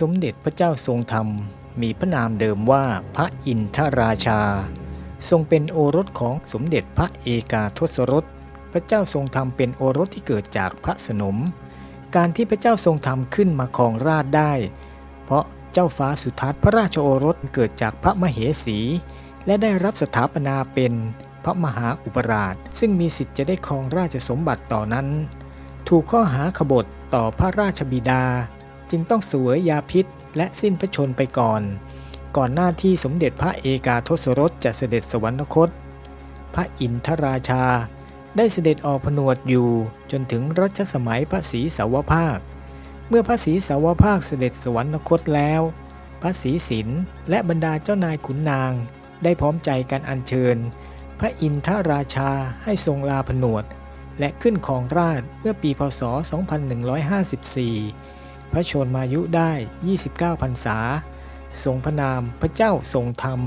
สมเด็จพระเจ้าทรงธรรม มีพระนามเดิมว่าพระอินทราชา ทรงเป็นโอรสของสมเด็จพระเอกาทศรส พระเจ้าทรงธรรมเป็นโอรสที่เกิดจากพระสนม การที่พระเจ้าทรงธรรมขึ้นมาครองราชได้ เพราะเจ้าฟ้าสุทัศน์พระราชโอรสเกิดจากพระมเหสี และได้รับสถาปนาเป็นพระมหาอุปราช ซึ่งมีสิทธิ์จะได้ครองราชสมบัติต่อนั้น ถูกข้อหาขบฏต่อพระราชบิดา จึงต้องเสวยยาพิษและสิ้นพระชนไปก่อน ก่อนหน้าที่สมเด็จพระเอกาทศรสจะเสด็จสวรรคต พระอินทราชาได้เสด็จออกผนวดอยู่จนถึงรัชสมัยพระศรีสาวภาค เมื่อพระศรีสาวภาคเสด็จสวรรคตแล้ว พระศรีสินและบรรดาเจ้านายขุนนาง ได้พร้อมใจกันอัญเชิญ พระอินทราชาให้ทรงลาผนวด และขึ้นของราชเมื่อปีพศ 2154 พระชนมายุได้ 29 พรรษา ทรงพระนามพระเจ้าทรงธรรม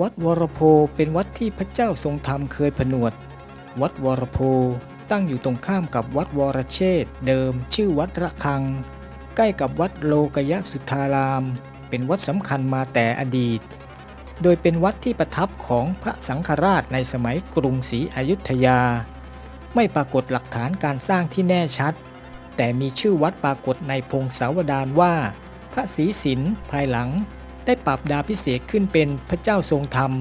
วัดวรโพเป็นวัดที่พระเจ้าทรงธรรมเคยผนวด วัดวรโพตั้งอยู่ตรงข้ามกับวัดวรเชษฐ์เดิมชื่อวัดระฆัง ใกล้กับวัดโลกยสุทธาราม เป็นวัดสำคัญมาแต่อดีต โดยเป็นวัดที่ประทับของพระสังฆราชในสมัยกรุงศรีอยุธยา ไม่ปรากฏหลักฐานการสร้างที่แน่ชัด แต่มีชื่อวัดปรากฏในพงศาวดารว่า พระศรีสินภายหลัง ได้ปรับดาพิเศษขึ้นเป็นพระเจ้าทรงธรรม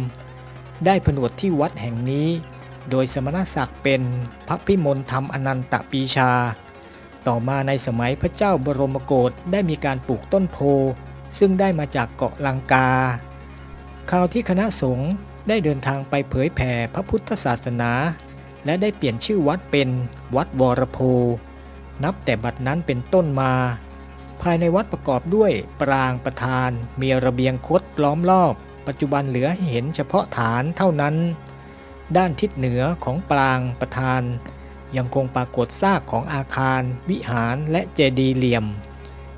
ได้ผนวดที่วัดแห่งนี้ โดยสมณศักดิ์เป็นพระพิมลธรรมอนันตปีชา ต่อมาในสมัยพระเจ้าบรมโกศได้มีการปลูกต้นโพซึ่งได้มาจากเกาะลังกา คราวที่คณะสงฆ์ได้เดินทางไปเผยแผ่พระพุทธศาสนา และได้เปลี่ยนชื่อวัดเป็นวัดวรโพนับแต่บัดนั้นเป็นต้นมา ภายในวัดประกอบด้วยปรางประธาน มีระเบียงคดล้อมรอบ ปัจจุบันเหลือหเห็นเฉพาะฐานเท่านั้น ด้านทิศเหนือของปรางประธาน ยังคงปรากฏซากของอาคาร วิหารและเจดีย์เหลี่ยม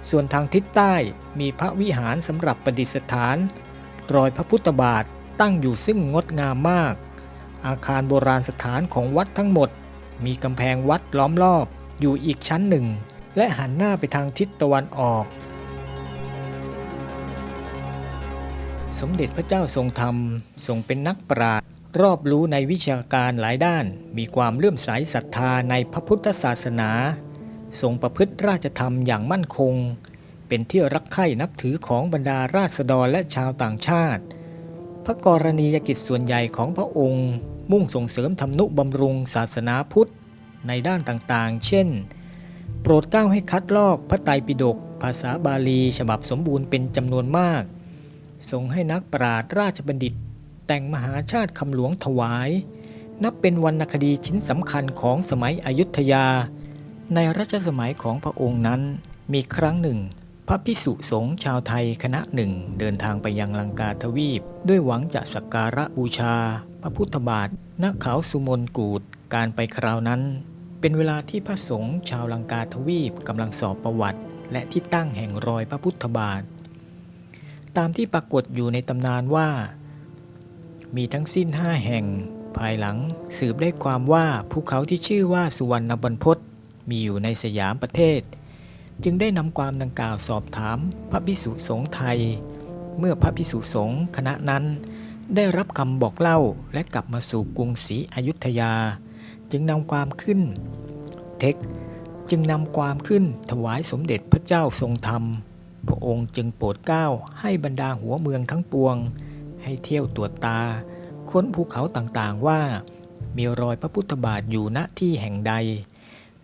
ส่วนทางทิศใต้มีพระวิหารสำหรับประดิษฐาน รอยพระพุทธบาทตั้งอยู่ซึ่งงดงามมาก อาคารโบราณสถานของวัดทั้งหมด มีกำแพงวัดล้อมรอบอยู่อีกชั้นหนึ่ง และหันหน้าไปทางทิศตะวันออก สมเด็จพระเจ้าทรงธรรมทรงเป็นนักปราชญ์รอบรู้ในวิชาการหลายด้าน มีความเลื่อมใสศรัทธาในพระพุทธศาสนา ทรงประพฤติราชธรรมอย่างมั่นคง เป็นที่รักใคร่นับถือของบรรดาราษฎรและชาวต่างชาติ พระกรณียกิจส่วนใหญ่ของพระองค์ มุ่งส่งเสริมทำนุบำรุงศาสนาพุทธในด้านต่างๆ เช่น โปรดเกล้าให้คัดลอกพระไตรปิฎกภาษาบาลีฉบับสมบูรณ์เป็นจำนวนมาก ทรงให้นักปราชญ์ราชบัณฑิต แต่งมหาชาติคำหลวงถวาย นับเป็นวรรณคดีชิ้นสำคัญของสมัยอยุธยา ในรัชสมัยของพระองค์นั้นมีครั้งหนึ่ง พระพิสุสงฆ์ชาวไทยคณะหนึ่งเดินทางไปยังลังกาทวีป ด้วยหวังจะสักการะบูชา พระพุทธบาทณเขาสุมนกูดการไปคราวนั้น เป็นเวลาที่พระสงฆ์ชาวลังกาทวีปกำลังสอบประวัติ และที่ตั้งแห่งรอยพระพุทธบาท ตามที่ปรากฏอยู่ในตำนานว่า มีทั้งสิ้นห้าแห่ง ภายหลังสืบได้ความว่าภูเขาที่ชื่อว่าสุวรรณบรรพตมีอยู่ในสยามประเทศ จึงได้นำความดังกล่าวสอบถามพระพิสุสงฆ์ไทย เมื่อพระพิสุสงฆ์คณะนั้น ได้รับคำบอกเล่าและกลับมาสู่กรุงศรีอยุธยา จึงนำความขึ้น เทคจึงนำความขึ้นถวายสมเด็จพระเจ้าทรงธรรม พระองค์จึงโปรดเกล้าให้บรรดาหัวเมืองทั้งปวง ให้เที่ยวตรวจตา ค้นภูเขาต่างๆว่า มีรอยพระพุทธบาทอยู่ณที่แห่งใด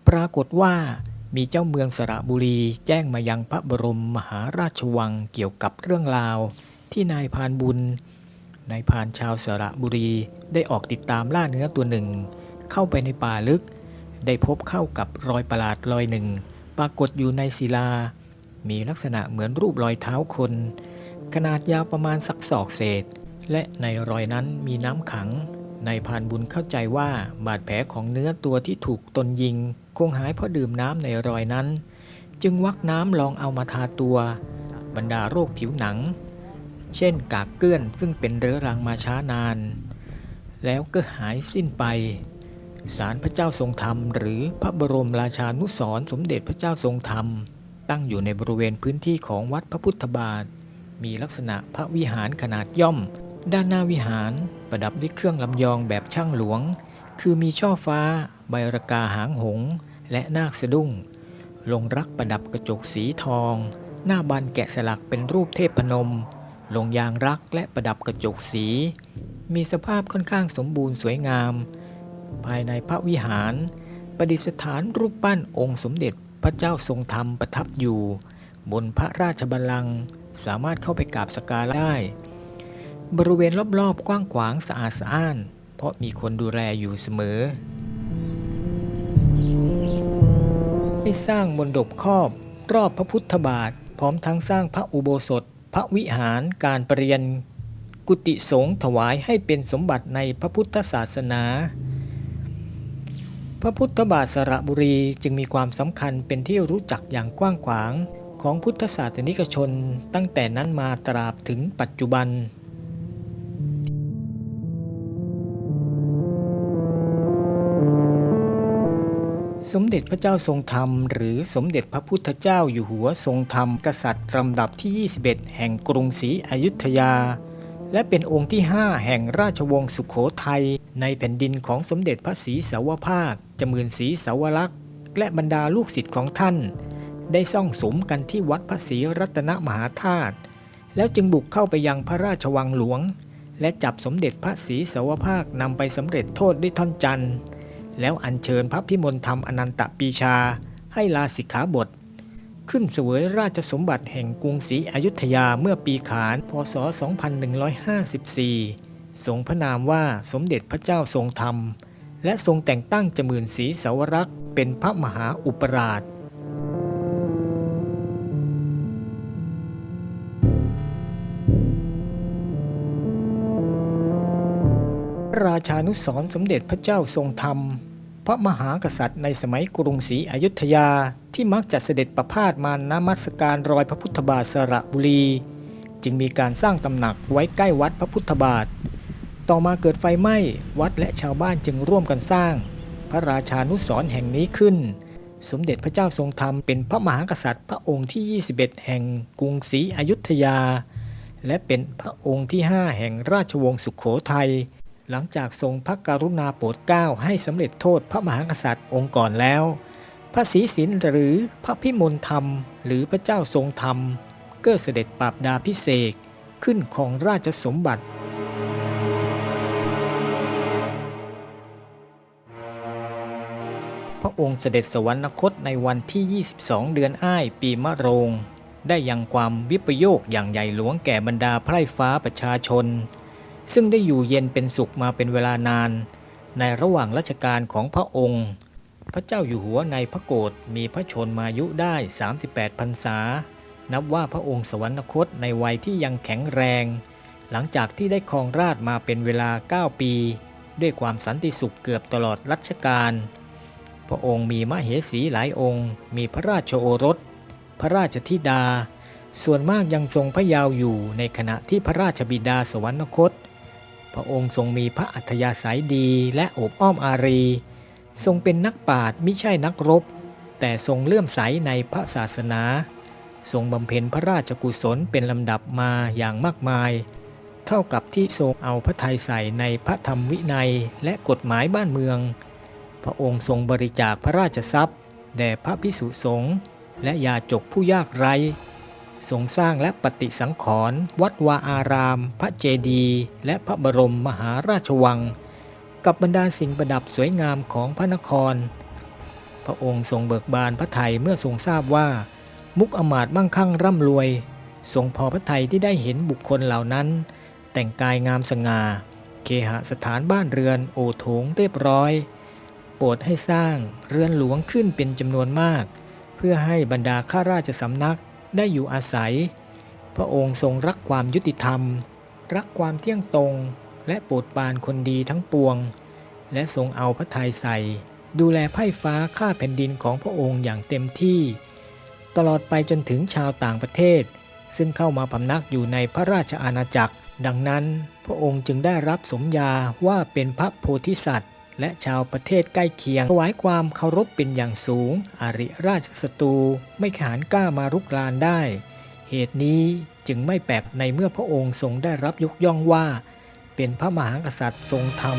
ปรากฏว่า มีเจ้าเมืองสระบุรีแจ้งมายังพระบรมมหาราชวังเกี่ยวกับเรื่องราว ที่นายพานบุญ นายพานชาวสระบุรีได้ออกติดตามล่าเนื้อตัวหนึ่ง เข้าไปในป่าลึก ได้พบเข้ากับรอยประหลาดรอยหนึ่ง ปรากฏอยู่ในศิลา มีลักษณะเหมือนรูปรอยเท้าคน ขนาดยาวประมาณสักศอกเศษ และในรอยนั้นมีน้ำขังนายพานบุญเข้าใจว่าบาดแผลของเนื้อตัวที่ถูกตนยิง คงหายเพราะดื่มน้ำในรอยนั้น จึงวักน้ำลองเอามาทาตัว บรรดาโรคผิวหนัง เช่นกากเกลื่อนซึ่งเป็นเรื้อรังมาช้านาน แล้วก็หายสิ้นไปศาลพระเจ้าทรงธรรม หรือพระบรมราชานุสรสมเด็จพระเจ้าทรงธรรม ตั้งอยู่ในบริเวณพื้นที่ของวัดพระพุทธบาท มีลักษณะพระวิหารขนาดย่อม ด้านหน้าวิหารประดับด้วยเครื่องลำยองแบบช่างหลวง คือมีช่อฟ้า ใบระกาหางหง และนาคสะดุ้ง ลงรักประดับกระจกสีทอง หน้าบันแกะสลักเป็นรูปเทพพนม ลงยางรักและประดับกระจกสี มีสภาพค่อนข้างสมบูรณ์สวยงาม ภายในพระวิหาร ประดิษฐานรูปปั้นองค์สมเด็จพระเจ้าทรงธรรมประทับอยู่ บนพระราชบัลลังก์สามารถเข้าไปกราบสักการะได้ บริเวณรอบๆ กว้างขวางสะอาดสะอ้าน เพราะมีคนดูแลอยู่เสมอ ได้สร้างมนดบครอบ รอบพระพุทธบาท พร้อมทั้งสร้างพระอุโบสถ พระวิหารการปรเรียน กุฏิสงฆ์ถวายให้เป็นสมบัติในพระพุทธศาสนา พระพุทธบาทสระบุรีจึงมีความสำคัญเป็นที่รู้จักอย่างกว้างขวางของพุทธศาสนิกชนตั้งแต่นั้นมาตราบถึงปัจจุบัน สมเด็จพระเจ้าทรงธรรม หรือสมเด็จพระพุทธเจ้าอยู่หัวทรงธรรม กษัตริย์ลำดับที่ 21 แห่งกรุงศรีอยุธยา และเป็นองค์ที่ 5 แห่งราชวงศ์สุขโขทัย ในแผ่นดินของสมเด็จพระศรีสาวภาคจมืนศรีสาวรักษ์และบรรดาลูกศิษย์ของท่าน ได้ซ่องสมกันที่วัดพระศรีรัตนมหาธาตุแล้วจึงบุกเข้าไปยังพระราชวังหลวง และจับสมเด็จพระศรีสาวภาคนำไปสำเร็จโทษด้วยท่อนจันทร์ แล้วอัญเชิญพระพิมลธรรมอนันตปีชา ให้ลาสิกขาบท ขึ้นเสวยราชสมบัติแห่งกรุงศรีอยุธยาเมื่อปีขานพศ 2154 ทรงพระนามว่าสมเด็จพระเจ้าทรงธรรม และทรงแต่งตั้งจมื่นศรีสาวรักษ์เป็นพระมหาอุปราช ราชานุสรสมเด็จพระเจ้าทรงธรรม พระมหากษัตริย์ในสมัยกรุงศรีอยุธยาที่มักจะเสด็จประพาสมานมัสการรอยพระพุทธบาทสระบุรี จึงมีการสร้างตำหนักไว้ใกล้วัดพระพุทธบาท ต่อมาเกิดไฟไหม้วัดและชาวบ้านจึงร่วมกันสร้าง พระราชานุสรแห่งนี้ขึ้น สมเด็จพระเจ้าทรงธรรมเป็นพระมหากษัตริย์พระองค์ที่ 21 แห่งกรุงศรีอยุธยา และเป็นพระองค์ที่ 5 แห่งราชวงศ์สุขโขทัย หลังจากทรงพระกรุณาโปรดเกล้าให้สำเร็จโทษพระมหากษัตริย์องค์ก่อนแล้ว พระศรีสินหรือพระพิมลธรรม หรือพระเจ้าทรงธรรม ก็เสด็จปราบดาพิเศษขึ้นของราชสมบัติพระองค์เสด็จสวรรคตในวันที่ 22 เดือนอ้ายปีมะโรง ได้ยังความวิปโยคอย่างใหญ่หลวงแก่บรรดาไพร่ฟ้าประชาชน ซึ่งได้อยู่เย็นเป็นสุขมาเป็นเวลานาน ในระหว่างรัชกาลของพระองค์ พระเจ้าอยู่หัวในพระโกรธมีพระชนมายุได้ 38พรรษา นับว่าพระองค์สวรรคตในวัยที่ยังแข็งแรง หลังจากที่ได้ครองราชมาเป็นเวลา 9 ปี ด้วยความสันติสุขเกือบตลอดรัชกาลพระองค์มีมเหสีหลายองค์ มีพระราชโอรส พระราชธิดา ส่วนมากยังทรงพระยาวอยู่ในขณะที่พระราชบิดาสวรรคต พระองค์ทรงมีพระอัธยาศัยดีและโอบอ้อมอารี ทรงเป็นนักปราชญ์มิใช่นักรบ แต่ทรงเลื่อมใสในพระศาสนา ทรงบำเพ็ญพระราชกุศลเป็นลำดับมาอย่างมากมาย เท่ากับที่ทรงเอาพระทัยใส่ในพระธรรมวินัยและกฎหมายบ้านเมือง พระองค์ทรงบริจาคพระราชทรัพย์แด่พระพิสุสงฆ์และยาจกผู้ยากไร้ ทรงสร้างและปฏิสังขรณ์วัดวาอาราม พระเจดีย์และพระบรมมหาราชวัง กับบรรดาสิ่งประดับสวยงามของพระนคร พระองค์ทรงเบิกบานพระไทยเมื่อทรงทราบว่า มุกอมาตมั่งคั่งร่ำรวย ทรงพอพระไทยที่ได้เห็นบุคคลเหล่านั้น แต่งกายงามสง่า เคหสถานบ้านเรือนโอโถงเรียบร้อย โปรดให้สร้างเรือนหลวงขึ้นเป็นจำนวนมาก เพื่อให้บรรดาข้าราชสำนัก ได้อยู่อาศัย พระองค์ทรงรักความยุติธรรม รักความเที่ยงตรง และโปรดปรานคนดีทั้งปวง และทรงเอาพระทัยใส่ ดูแลไพ่ฟ้าข้าแผ่นดินของพระองค์อย่างเต็มที่ ตลอดไปจนถึงชาวต่างประเทศ ซึ่งเข้ามาพำนักอยู่ในพระราชอาณาจักร ดังนั้นพระองค์จึงได้รับสมญาว่าเป็นพระโพธิสัตว์ และชาวประเทศใกล้เคียงถวายความเคารพเป็นอย่างสูง อริราชศัตรูไม่ขานกล้ามารุกรานได้ เหตุนี้จึงไม่แปลกในเมื่อพระองค์ทรงได้รับยกย่องว่า เป็นพระมหากษัตริย์ทรงธรรม